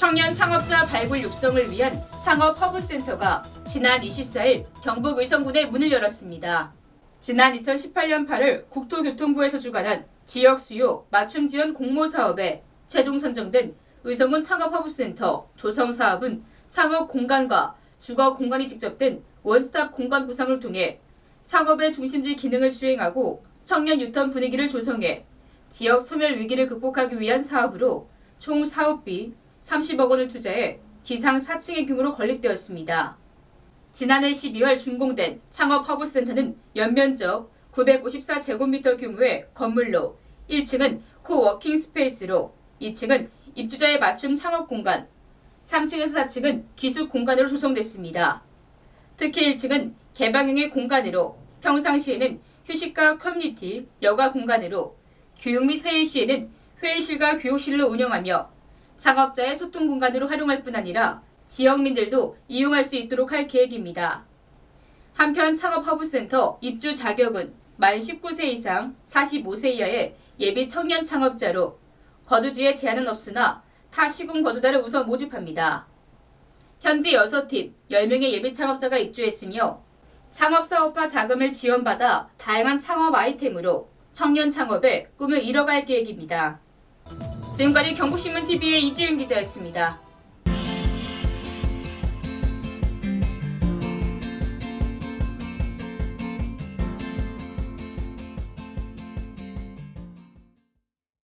청년 창업자 발굴 육성을 위한 창업 허브센터가 지난 24일 경북 의성군에 문을 열었습니다. 지난 2018년 8월 국토교통부에서 주관한 지역 수요 맞춤 지원 공모 사업에 최종 선정된 의성군 창업 허브센터 조성 사업은 창업 공간과 주거 공간이 직접된 원스톱 공간 구성을 통해 창업의 중심지 기능을 수행하고 청년 유턴 분위기를 조성해 지역 소멸 위기를 극복하기 위한 사업으로 총 사업비 30억 원을 투자해 지상 4층의 규모로 건립되었습니다. 지난해 12월 준공된 창업 허브센터는 연면적 954제곱미터 규모의 건물로 1층은 코워킹 스페이스로 2층은 입주자의 맞춤 창업 공간, 3층에서 4층은 기숙 공간으로 조성됐습니다. 특히 1층은 개방형의 공간으로 평상시에는 휴식과 커뮤니티, 여가 공간으로 교육 및 회의 시에는 회의실과 교육실로 운영하며 창업자의 소통 공간으로 활용할 뿐 아니라 지역민들도 이용할 수 있도록 할 계획입니다. 한편 창업 허브센터 입주 자격은 만 19세 이상 45세 이하의 예비 청년 창업자로 거주지에 제한은 없으나 타 시군 거주자를 우선 모집합니다. 현재 6팀 10명의 예비 창업자가 입주했으며 창업사업화 자금을 지원받아 다양한 창업 아이템으로 청년 창업의 꿈을 이뤄갈 계획입니다. 지금까지 경북신문TV의 이지윤 기자였습니다.